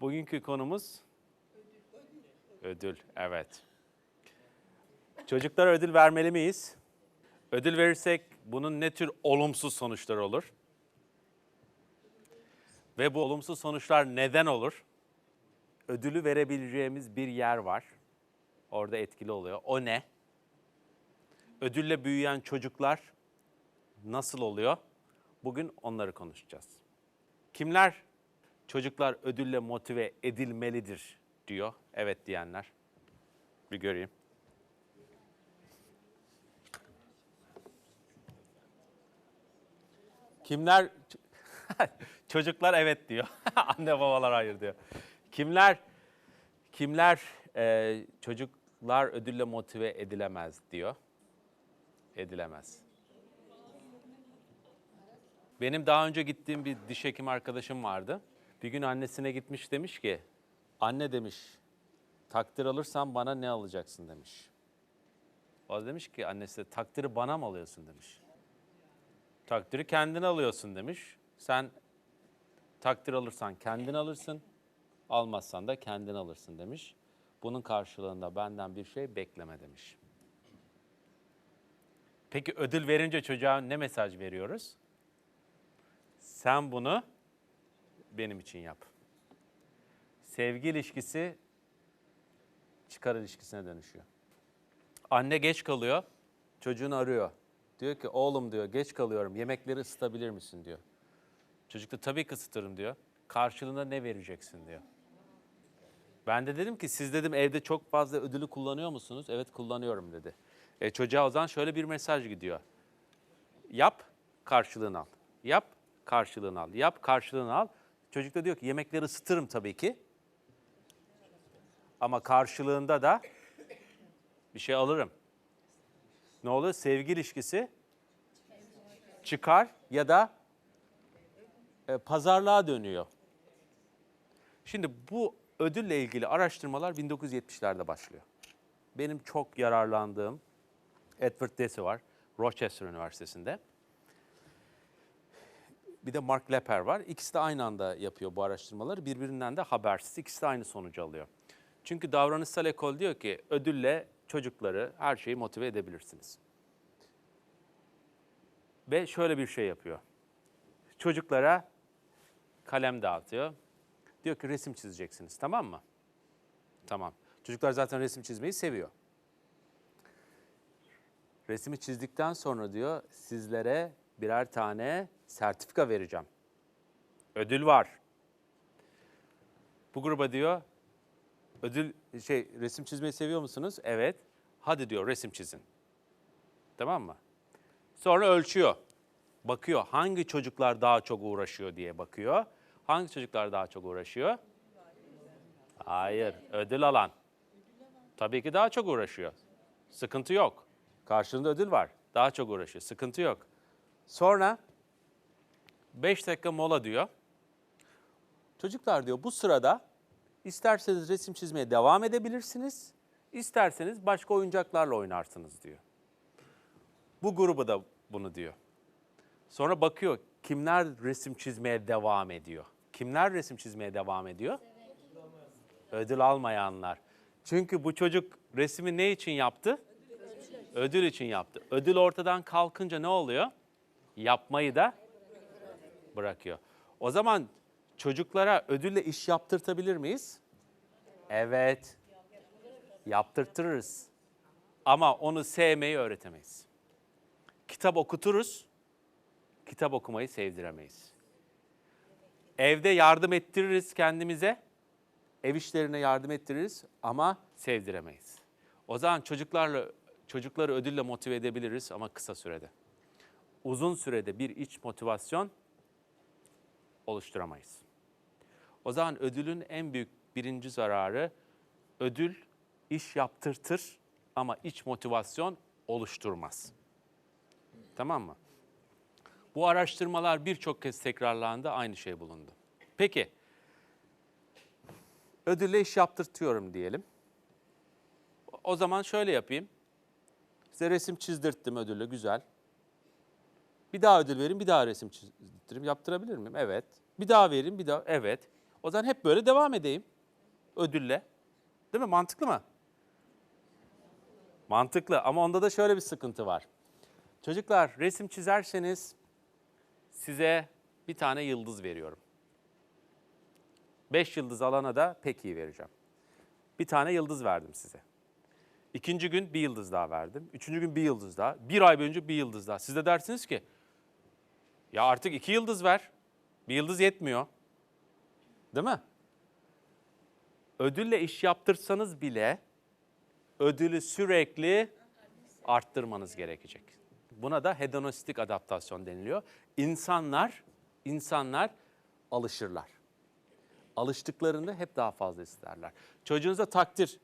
Bugünkü konumuz ödül. Evet. Çocuklara ödül vermeli miyiz? Ödül verirsek bunun ne tür olumsuz sonuçları olur? Ve bu olumsuz sonuçlar neden olur? Ödülü verebileceğimiz bir yer var. Orada etkili oluyor. O ne? Ödülle büyüyen çocuklar nasıl oluyor? Bugün onları konuşacağız. Kimler çocuklar ödülle motive edilmelidir diyor? Evet diyenler. Bir göreyim. Kimler çocuklar evet diyor. Anne babalar hayır diyor. Kimler kimler e, çocuklar ödülle motive edilemez diyor? Edilemez. Benim daha önce gittiğim bir diş hekimi arkadaşım vardı. Bir gün annesine gitmiş demiş ki, anne demiş, takdir alırsan bana ne alacaksın demiş. O demiş ki annesi takdiri bana mı alıyorsun demiş. Takdiri kendin alıyorsun demiş. Sen takdir alırsan kendin alırsın, almazsan da kendin alırsın demiş. Bunun karşılığında benden bir şey bekleme demiş. Peki ödül verince çocuğa ne mesaj veriyoruz? Sen bunu benim için yap. Sevgi ilişkisi çıkar ilişkisine dönüşüyor. Anne geç kalıyor, çocuğunu arıyor. Diyor ki oğlum diyor geç kalıyorum yemekleri ısıtabilir misin diyor. Çocuk da tabii ki ısıtırım diyor. Karşılığında ne vereceksin diyor. Ben de dedim ki siz dedim evde çok fazla ödülü kullanıyor musunuz? Evet kullanıyorum dedi. E, çocuğa o zaman şöyle bir mesaj gidiyor. Yap, karşılığını al. Yap, karşılığını al. Yap, karşılığını al. Çocuk da diyor ki yemekleri ısıtırım tabii ki. Ama karşılığında da bir şey alırım. Ne oluyor? Sevgi ilişkisi çıkar ya da e, pazarlığa dönüyor. Şimdi bu ödülle ilgili araştırmalar 1970'lerde başlıyor. Benim çok yararlandığım Edward Deci var, Rochester Üniversitesi'nde. Bir de Mark Lepper var. İkisi de aynı anda yapıyor bu araştırmaları. Birbirinden de habersiz. İkisi de aynı sonucu alıyor. Çünkü davranışsal ekol diyor ki ödülle çocukları her şeyi motive edebilirsiniz. Ve şöyle bir şey yapıyor. Çocuklara kalem dağıtıyor. Diyor ki resim çizeceksiniz tamam mı? Tamam. Çocuklar zaten resim çizmeyi seviyor. Resmi çizdikten sonra diyor sizlere birer tane sertifika vereceğim. Ödül var. Bu gruba diyor ödül şey resim çizmeyi seviyor musunuz? Evet. Hadi diyor resim çizin. Tamam mı? Sonra ölçüyor. Bakıyor hangi çocuklar daha çok uğraşıyor diye bakıyor. Hangi çocuklar daha çok uğraşıyor? Hayır, ödül alan. Tabii ki daha çok uğraşıyor. Sıkıntı yok. Karşılığında ödül var. Daha çok uğraşıyor. Sıkıntı yok. Sonra 5 dakika mola diyor. Çocuklar diyor bu sırada isterseniz resim çizmeye devam edebilirsiniz. isterseniz başka oyuncaklarla oynarsınız diyor. Bu grubu da bunu diyor. Sonra bakıyor kimler resim çizmeye devam ediyor. Kimler resim çizmeye devam ediyor? Ödül almayanlar. Çünkü bu çocuk resmi ne için yaptı? Ödül için yaptı. Ödül ortadan kalkınca ne oluyor? Yapmayı da bırakıyor. O zaman çocuklara ödülle iş yaptırtabilir miyiz? Evet. Yaptırtırız. Ama onu sevmeyi öğretemeyiz. Kitap okuturuz. Kitap okumayı sevdiremeyiz. Evde yardım ettiririz kendimize. Ev işlerine yardım ettiririz ama sevdiremeyiz. O zaman çocuklarla çocukları ödülle motive edebiliriz ama kısa sürede. Uzun sürede bir iç motivasyon oluşturamayız. O zaman ödülün en büyük birinci zararı ödül iş yaptırtır ama iç motivasyon oluşturmaz. Tamam mı? Bu araştırmalar birçok kez tekrarlandı, aynı şey bulundu. Peki, ödülle iş yaptırtıyorum diyelim. O zaman şöyle yapayım. Size resim çizdirttim ödülle, güzel. Bir daha ödül verin, bir daha resim çizdirttireyim. Yaptırabilir miyim? Evet. Bir daha verin, bir daha, evet. O zaman hep böyle devam edeyim. Ödülle. Değil mi? Mantıklı mı? Mantıklı ama onda da şöyle bir sıkıntı var. Çocuklar resim çizerseniz size bir tane yıldız veriyorum. Beş yıldız alana da pek iyi vereceğim. Bir tane yıldız verdim size. İkinci gün bir yıldız daha verdim. Üçüncü gün bir yıldız daha. Bir ay boyunca bir yıldız daha. Siz de dersiniz ki ya artık iki yıldız ver. Bir yıldız yetmiyor. Değil mi? Ödülle iş yaptırsanız bile ödülü sürekli arttırmanız gerekecek. Buna da hedonistik adaptasyon deniliyor. İnsanlar, insanlar alışırlar. Alıştıklarında hep daha fazla isterler. Çocuğunuza takdir.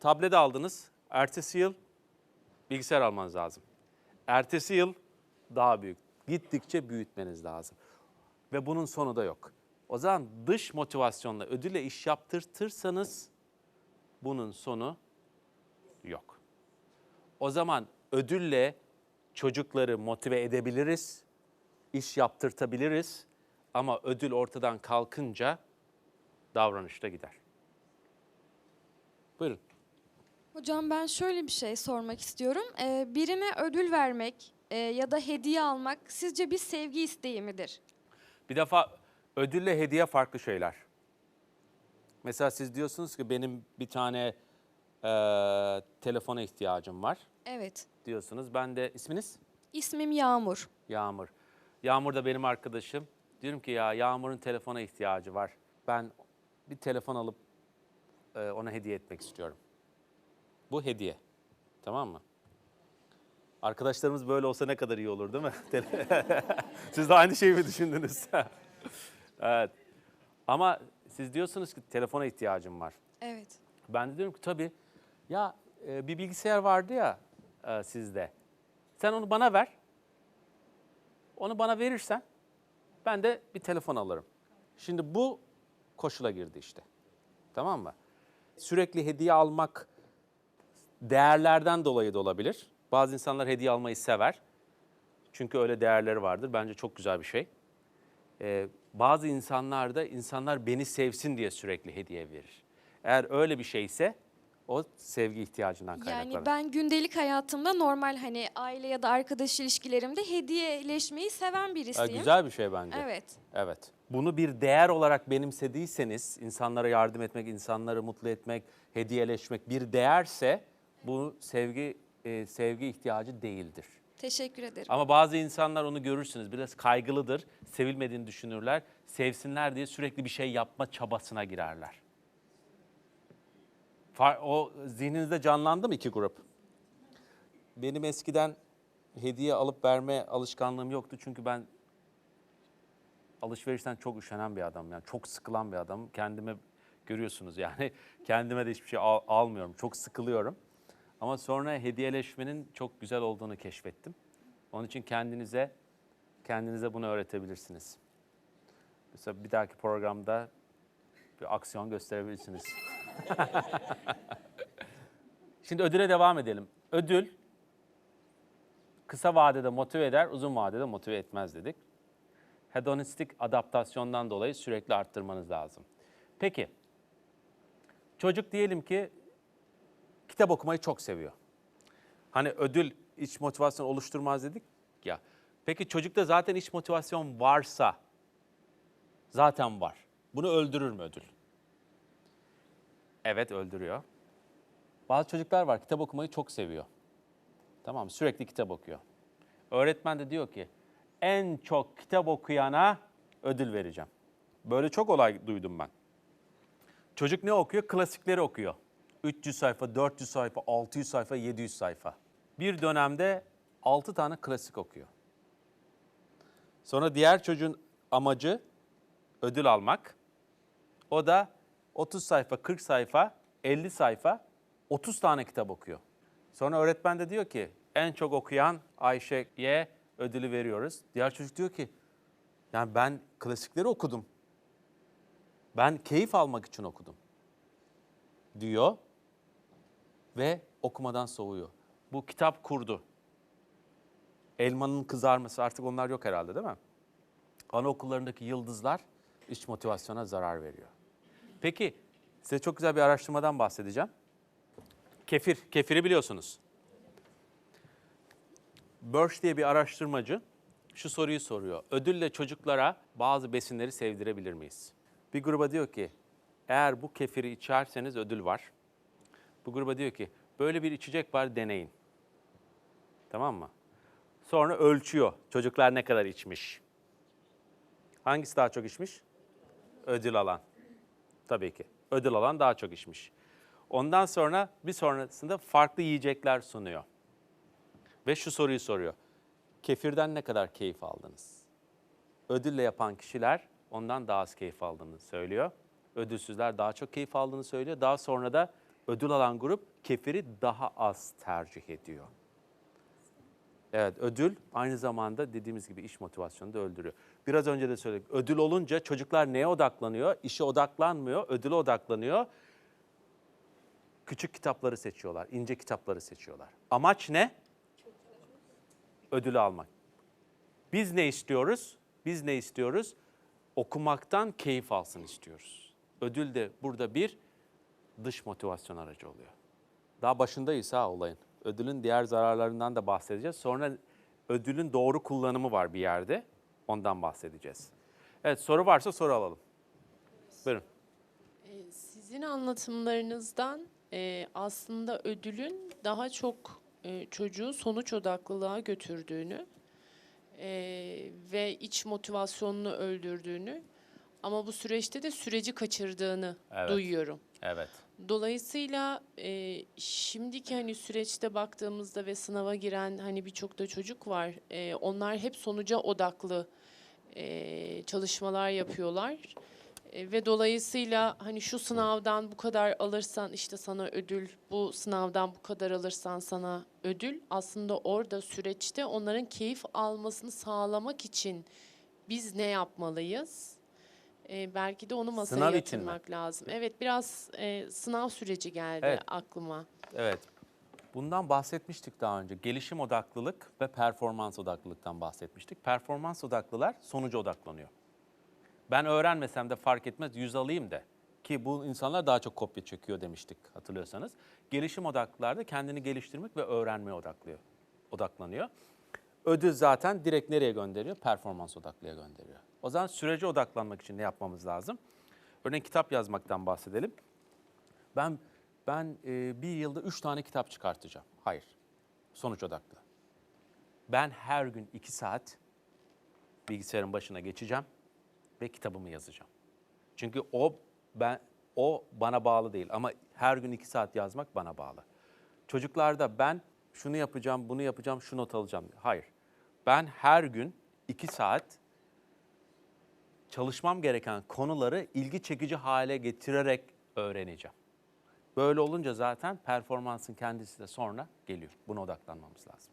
Tablet aldınız. Ertesi yıl bilgisayar almanız lazım. Ertesi yıl daha büyük. Gittikçe büyütmeniz lazım. Ve bunun sonu da yok. O zaman dış motivasyonla ödülle iş yaptırtırsanız bunun sonu yok. O zaman ödülle çocukları motive edebiliriz, iş yaptırtabiliriz ama ödül ortadan kalkınca davranışta gider. Buyurun. Hocam ben şöyle bir şey sormak istiyorum. Ee, birine ödül vermek e, ya da hediye almak sizce bir sevgi isteği midir? Bir defa ödülle hediye farklı şeyler. Mesela siz diyorsunuz ki benim bir tane eee telefona ihtiyacım var Evet. diyorsunuz. Ben de isminiz? İsmim Yağmur. Yağmur. Yağmur da benim arkadaşım. Diyorum ki ya Yağmur'un telefona ihtiyacı var. Ben bir telefon alıp e, ona hediye etmek istiyorum. Bu hediye. Tamam mı? Arkadaşlarımız böyle olsa ne kadar iyi olur değil mi? Siz de aynı şeyi mi düşündünüz? evet. Ama siz diyorsunuz ki telefona ihtiyacım var. Evet. Ben de diyorum ki tabii ya e, bir bilgisayar vardı ya e, sizde. Sen onu bana ver. Onu bana verirsen ben de bir telefon alırım. Şimdi bu koşula girdi işte. Tamam mı? Sürekli hediye almak değerlerden dolayı da olabilir. Bazı insanlar hediye almayı sever. Çünkü öyle değerleri vardır. Bence çok güzel bir şey. Ee, bazı insanlar da insanlar beni sevsin diye sürekli hediye verir. Eğer öyle bir şeyse o sevgi ihtiyacından kaynaklanır. Yani ben gündelik hayatımda normal hani aile ya da arkadaş ilişkilerimde hediyeleşmeyi seven birisiyim. güzel bir şey bence. Evet. Evet. Bunu bir değer olarak benimsediyseniz, insanlara yardım etmek, insanları mutlu etmek, hediyeleşmek bir değerse bu sevgi e, sevgi ihtiyacı değildir. Teşekkür ederim. Ama bazı insanlar onu görürsünüz biraz kaygılıdır, sevilmediğini düşünürler. Sevsinler diye sürekli bir şey yapma çabasına girerler. O zihninizde canlandı mı iki grup? Benim eskiden hediye alıp verme alışkanlığım yoktu çünkü ben alışverişten çok üşenen bir adam yani çok sıkılan bir adam. Kendime görüyorsunuz yani kendime de hiçbir şey al- almıyorum. Çok sıkılıyorum. Ama sonra hediyeleşmenin çok güzel olduğunu keşfettim. Onun için kendinize kendinize bunu öğretebilirsiniz. Mesela bir dahaki programda bir aksiyon gösterebilirsiniz. Şimdi ödüle devam edelim. Ödül kısa vadede motive eder, uzun vadede motive etmez dedik. Hedonistik adaptasyondan dolayı sürekli arttırmanız lazım. Peki, çocuk diyelim ki kitap okumayı çok seviyor. Hani ödül iç motivasyon oluşturmaz dedik ya. Peki çocukta zaten iç motivasyon varsa, zaten var. Bunu öldürür mü ödül? Evet öldürüyor. Bazı çocuklar var kitap okumayı çok seviyor. Tamam sürekli kitap okuyor. Öğretmen de diyor ki en çok kitap okuyana ödül vereceğim. Böyle çok olay duydum ben. Çocuk ne okuyor? Klasikleri okuyor. 300 sayfa, 400 sayfa, 600 sayfa, 700 sayfa. Bir dönemde 6 tane klasik okuyor. Sonra diğer çocuğun amacı ödül almak. O da 30 sayfa, 40 sayfa, 50 sayfa, 30 tane kitap okuyor. Sonra öğretmen de diyor ki en çok okuyan Ayşe'ye ödülü veriyoruz. Diğer çocuk diyor ki yani ben klasikleri okudum. Ben keyif almak için okudum. Diyor ve okumadan soğuyor. Bu kitap kurdu. Elmanın kızarması artık onlar yok herhalde değil mi? Anaokullarındaki yıldızlar İç motivasyona zarar veriyor. Peki size çok güzel bir araştırmadan bahsedeceğim. Kefir, kefiri biliyorsunuz. Birch diye bir araştırmacı şu soruyu soruyor. Ödülle çocuklara bazı besinleri sevdirebilir miyiz? Bir gruba diyor ki eğer bu kefiri içerseniz ödül var. Bu gruba diyor ki böyle bir içecek var deneyin. Tamam mı? Sonra ölçüyor çocuklar ne kadar içmiş. Hangisi daha çok içmiş? Ödül alan. Tabii ki. Ödül alan daha çok içmiş. Ondan sonra bir sonrasında farklı yiyecekler sunuyor. Ve şu soruyu soruyor. Kefirden ne kadar keyif aldınız? Ödülle yapan kişiler ondan daha az keyif aldığını söylüyor. Ödülsüzler daha çok keyif aldığını söylüyor. Daha sonra da ödül alan grup kefiri daha az tercih ediyor. Evet ödül aynı zamanda dediğimiz gibi iş motivasyonunu da öldürüyor. Biraz önce de söyledik. Ödül olunca çocuklar neye odaklanıyor? İşe odaklanmıyor, ödüle odaklanıyor. Küçük kitapları seçiyorlar, ince kitapları seçiyorlar. Amaç ne? Ödülü almak. Biz ne istiyoruz? Biz ne istiyoruz? Okumaktan keyif alsın istiyoruz. Ödül de burada bir dış motivasyon aracı oluyor. Daha başındayız ha olayın. Ödülün diğer zararlarından da bahsedeceğiz. Sonra ödülün doğru kullanımı var bir yerde. Ondan bahsedeceğiz. Evet soru varsa soru alalım. Buyurun. Ee, Sizin anlatımlarınızdan e, aslında ödülün daha çok e, çocuğu sonuç odaklılığa götürdüğünü e, ve iç motivasyonunu öldürdüğünü ama bu süreçte de süreci kaçırdığını Evet. duyuyorum. Evet. Dolayısıyla e, şimdiki hani süreçte baktığımızda ve sınava giren hani birçok da çocuk var. E, onlar hep sonuca odaklı e, çalışmalar yapıyorlar. E, ve dolayısıyla hani şu sınavdan bu kadar alırsan işte sana ödül, bu sınavdan bu kadar alırsan sana ödül. Aslında orada süreçte onların keyif almasını sağlamak için biz ne yapmalıyız? E, belki de onu masaya Sınav için mi? yatırmak lazım. Evet biraz e, sınav süreci geldi Evet. aklıma. Evet. Bundan bahsetmiştik daha önce. Gelişim odaklılık ve performans odaklılıktan bahsetmiştik. Performans odaklılar sonuca odaklanıyor. Ben öğrenmesem de fark etmez yüz alayım da. Ki bu insanlar daha çok kopya çekiyor demiştik hatırlıyorsanız. Gelişim odaklılar da kendini geliştirmek ve öğrenmeye odaklıyor, odaklanıyor. Ödül zaten direkt nereye gönderiyor? Performans odaklıya gönderiyor. O zaman sürece odaklanmak için ne yapmamız lazım? Örneğin kitap yazmaktan bahsedelim. Ben ben e, bir yılda üç tane kitap çıkartacağım. Hayır. Sonuç odaklı. Ben her gün iki saat bilgisayarın başına geçeceğim ve kitabımı yazacağım. Çünkü o ben o bana bağlı değil ama her gün iki saat yazmak bana bağlı. Çocuklarda ben şunu yapacağım, bunu yapacağım, şu not alacağım. Hayır. Ben her gün iki saat çalışmam gereken konuları ilgi çekici hale getirerek öğreneceğim. Böyle olunca zaten performansın kendisi de sonra geliyor. Buna odaklanmamız lazım.